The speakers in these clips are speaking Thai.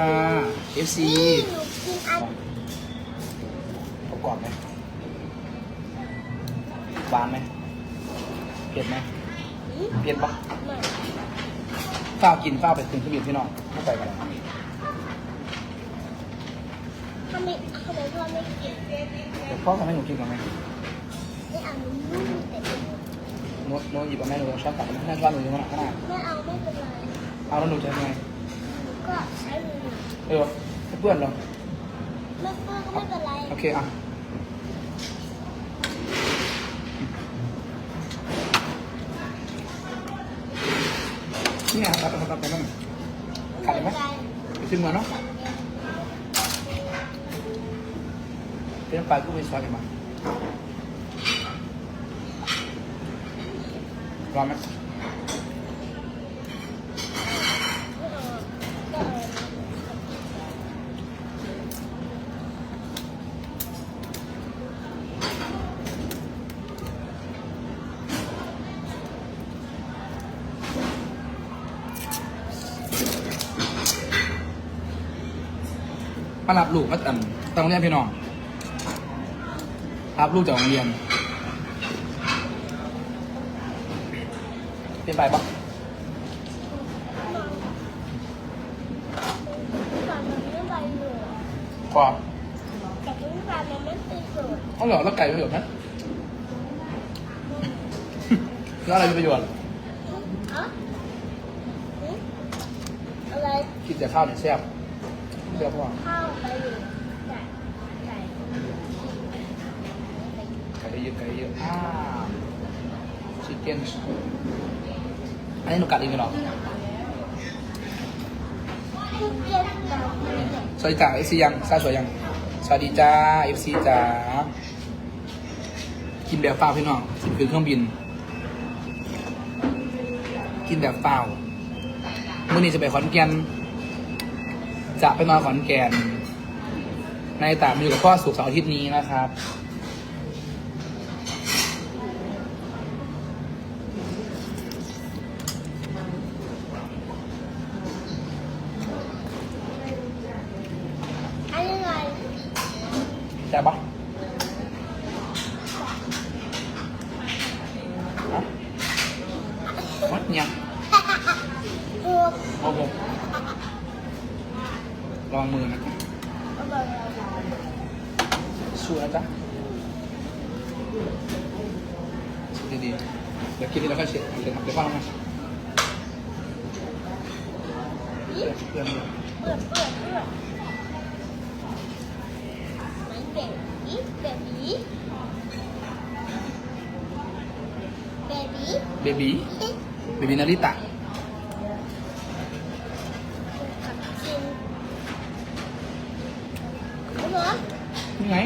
อ่า FC นี่หนูกินอันประกอบไหมหวานไหมเผ็ดไหมนี้เผ็ดปะเหมือนฝ้าวกินฝ้าวไปถึงขมิ้นพี่น้องไม่ไปกันเลยทำไมทำไมพ่อไม่กินเดี๋ยวพ่อทำให้หนูกินก่อนไหมไม่เอาหนูนุ่มแต่ไม่โน้ตโน้ตหยิบมาแม่หนูลองช้อนตักมันให้ช้อนหนูอยู่ข้างหน้าข้างหน้าไม่เอาไม่เป็นไรเอาแล้วหนูจะทำไงหนู ก็ใช้มือเออให้เพื่อนเหรอไม่เพื่อก็ไม่เป็นไรโอเคอะนี่อะรับรับรับไปนั่นกัดได้ไหมไปซื้อมาเนาะเป็นน้ำปลากุ้งเป็นซอสกันมาร้อนไหมไม่เอาก็เอา มารับลูกมาตั้งตั้งโรงเรียนพี่น้องรับลูกจากโรงเรียนเป็นไปปะก่อนมันไม่ใบเหลือพอแต่ทุกวันมันไม่ติดสูตรเขาเหรอแล้วไก่ประโยชน์ไหมแล้วอะไรมีประโยชน์อะหึอะไรกินแต่ข้าวเนี่ยแซ่บ แซ่บพ่อข้าวไปอยู่ไก่ไก่ไก่เยอะไก่เยอะอ่าชิคเก้นอันนี้หนูกัดเองไหมหรอทุกเย็นแบบสวัสดีจ้าเอฟซียังซาสวยยัง สวัสดีจ้าเอฟซีจ้ากินแบบเปล่าพี่น้องสิบคือเครื่องบิน กินแบบเปล่ามื่อนี้จะไปขอนแก่น จะไปนอนขอนแก่นในตามอยู่กับพ่อสุกร์เสาร์อาทิตย์นี้นะครับ อันยังไงใช่ปะฮะวัดยัง ถูก โอเค ลองมือนะจ๊ะเอาไปสู้ะจ๊ะดีๆเดี๋ยวกินแล้วก็เช็ดเดี๋ยวทำเดี๋ยวฟังนะเดี๋ยวเดี๋ยวเปิดเปิดเปิดไหนเบบี้เบบี้เบบี้เบบีเบบีนาริตะ เหรอ นี่ไง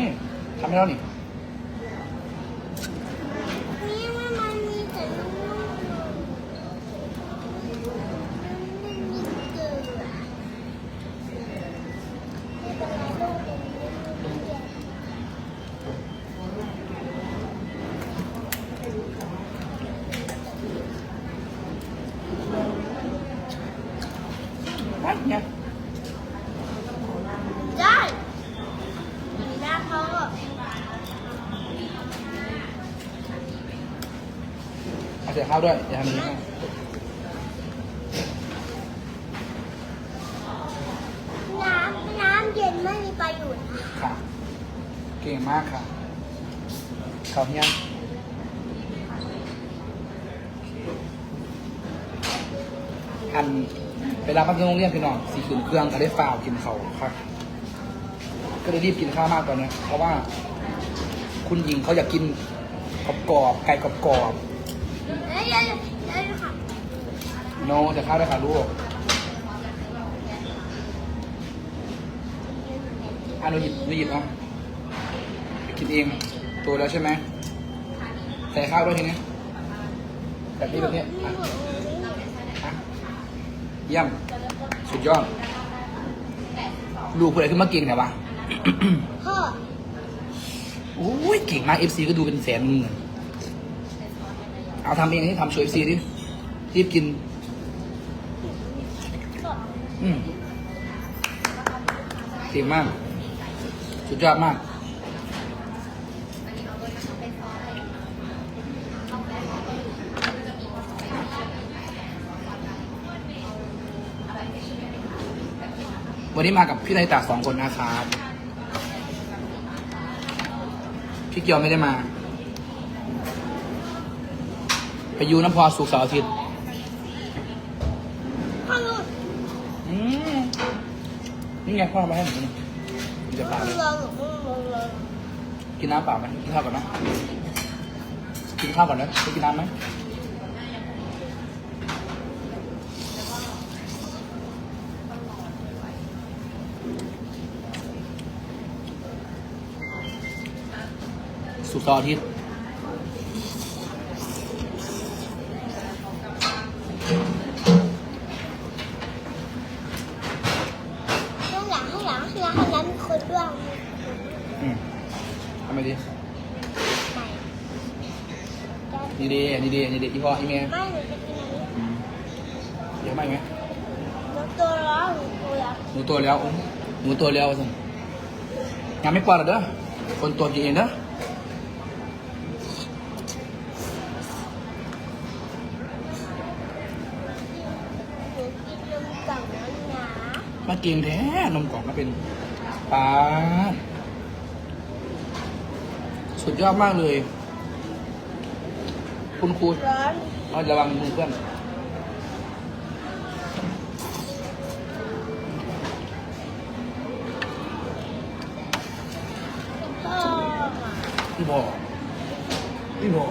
ทำให้แล้วนี่นี่ว่ามันมีแต่ลูกมันไม่มีเกลือไม่เป็นไรลูกเดี๋ยวนี้ไม่มีเกลือ วัดยัง ได้มีหน้าเขาอะ เอาใส่ข้าวด้วยอย่าทำอย่างนี้นะน้ำน้ำเย็นไม่มีประโยชน์ค่ะ เก่งมากค่ะข้าวเฮียงอันเวลาพักที่โรงเรียนพี่น้องสีขืนเครื่องก็ได้ฝ่าวกินเขาวครับ ก็เลยรีบกินข้าวมากตอนนี้เพราะว่า คุณหญิงเขาอยากกินกรอบๆไก่กรอบเอ้ยเอ้ยเอ้ยค่ะๆ โนจะข้าวได้ค่ะลูกอะหนูหยิบหนูหยิบเอาไปกินเองโตัวแล้วใช่ไหมใส่ข้าวด้วยทีนี้แบบนี้แบบนี้อะอะเยี่ยม สุดยอด ลูกผู้ใดขึ้นมาเก่งเนี่ยวะพ่อโอ้ยเก่งมากเอฟซีก็ดูเป็นแสนหมื่นเเอาทำเองนี่ทำชว์เอฟซีดิรีบกิน อืมเก่งมาก สุดยอดมากวันนี้มากับพี่นายตาสองคนนะครับ พี่เกียวไม่ได้มา ไปอยูน้ำพอสุกร์เสาร์อาทิตย์พ่อลูกอืมนี่ไงพ่อเอามาให้หนูนี่มันจะปาเลยเราหนูเรากินน้ำเปล่าไหมกินข้าวก่อนนะกินข้าวก่อนนะไปกินน้ำไหมสุกร์เสาร์อาทิตย์ งข้างหลังข้างหลังข้างหลังมีคนด้วยอืมทำไมดีไหนนี่ดีนี่ดีนี่ดีอีพ่ออีเมย์ไม่หนูจะกินอันนี้อืมเยอะไหมไหมหนูตัวร้อนหนูตัวร้อนหนูตัวแล้วอุ๊ยหนูตัวแล้วสิงานไม่ปลอดหรอกเด้อคนตัวกินเองเด้อ หนูกินนมกล่องนั้นนะ มาเก่งแท้นมกล่องก็เป็นปลาดสุดยอดมากเลย คุณครูร้อนเอาระวังมือเพื่อนพ่อพี่บอกพี่บอก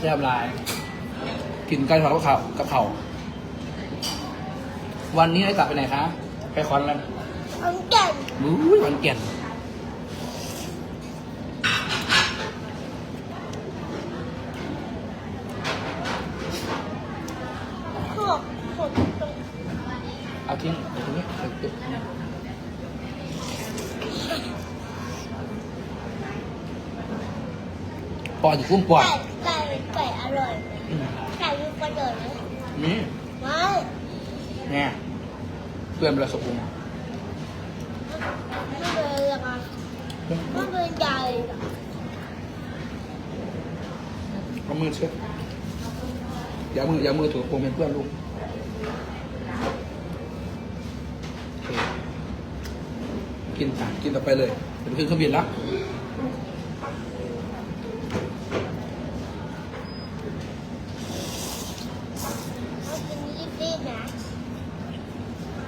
แซ่บหลาย กินไก่ทอดกับข้าวกับเขาววันนี้ได้กลับไปไหนคะ ไปคอนแล้วอันแก่นบู๊ยวันเก่นหกหกตรงเอาทิ้งเอาตรงนี้เอาตุ๊บปอดอยู่กุ้งปอด ไก่ไก่ ไก่อร่อยไหมอืมไก่มีประโยชน์ไหมนี่ไม่เนี่ยเพื่อนเราสกุลไม่เป็นไรอะไม่เป็นใหญ่เอามือเช็ดอย่ามืออย่ามือถูกโปงเป็นเพื่อนลูกโอเคกินอะกินต่อไปเลยเดี๋ยวขึ้นเครื่องบินแล้ว นรีบๆนะ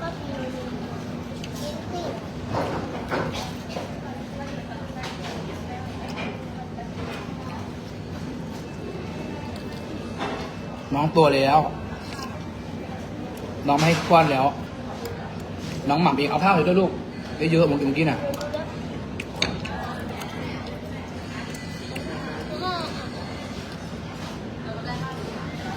ก็กินกินสิน้องตัวแล้ว น้องไม่ให้ควนแล้ว น้องหม่ำเองเอาผ้าไปด้วยลูกเยอะๆเมื่อกี้น่ะ